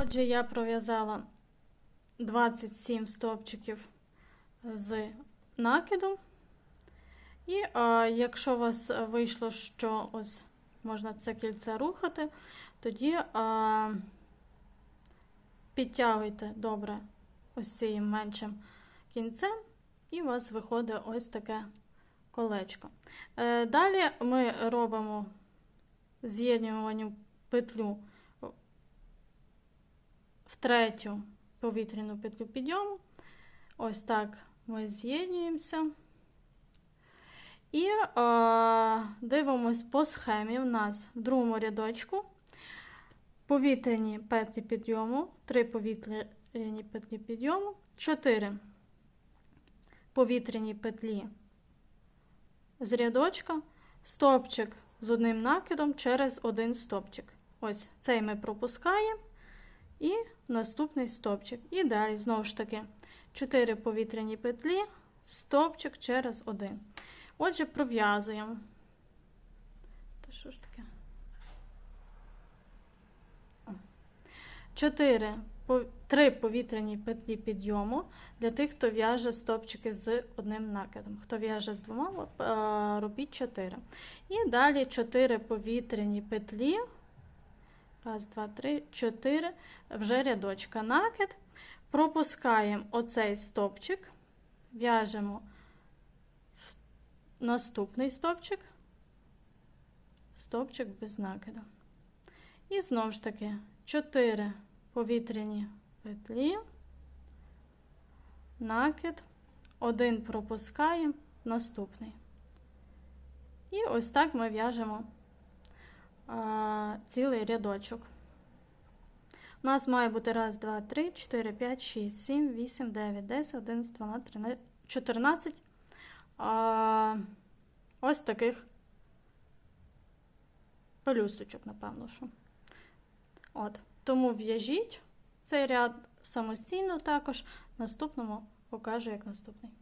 Отже, я пров'язала 27 стовпчиків з накидом. І а, якщо у вас вийшло, що ось можна це кільце рухати, тоді а, підтягуйте добре ось цим меншим кінцем, і у вас виходить ось таке колечко. Е, далі ми робимо з'єднювальну петлю в третю повітряну петлю підйому. Ось так ми з'єднуємося. І е, дивимось по схемі. У нас в другому рядочку повітряні петлі підйому, 3 повітряні петлі підйому, 4 повітряні петлі з рядочка, стопчик з одним накидом через один стопчик. Ось цей ми пропускаємо. І наступний стопчик. І далі, знову ж таки, 4 повітряні петлі, стопчик через один. Отже, пров'язуємо. Та що ж таке? 4 3 повітряні петлі підйому для тих, хто в'яже стопчики з одним накидом. Хто в'яже з двома, е, робіть 4. І далі 4 повітряні петлі. Раз, два, три, чотири. Вже рядочка накид. Пропускаємо оцей стопчик, в'яжемо наступний стопчик, стопчик без накиду. І знову ж таки 4 повітряні петлі, накид, один пропускаємо, наступний. І ось так ми в'яжемо цілий рядочок. У нас має бути 1, 2, 3, 4, 5, 6, 7, 8, 9, 10, 11, 12, 13, 14. А, ось таких пелюсточок, напевно, що. От. Тому в'яжіть цей ряд самостійно також. Наступному покажу, як наступний.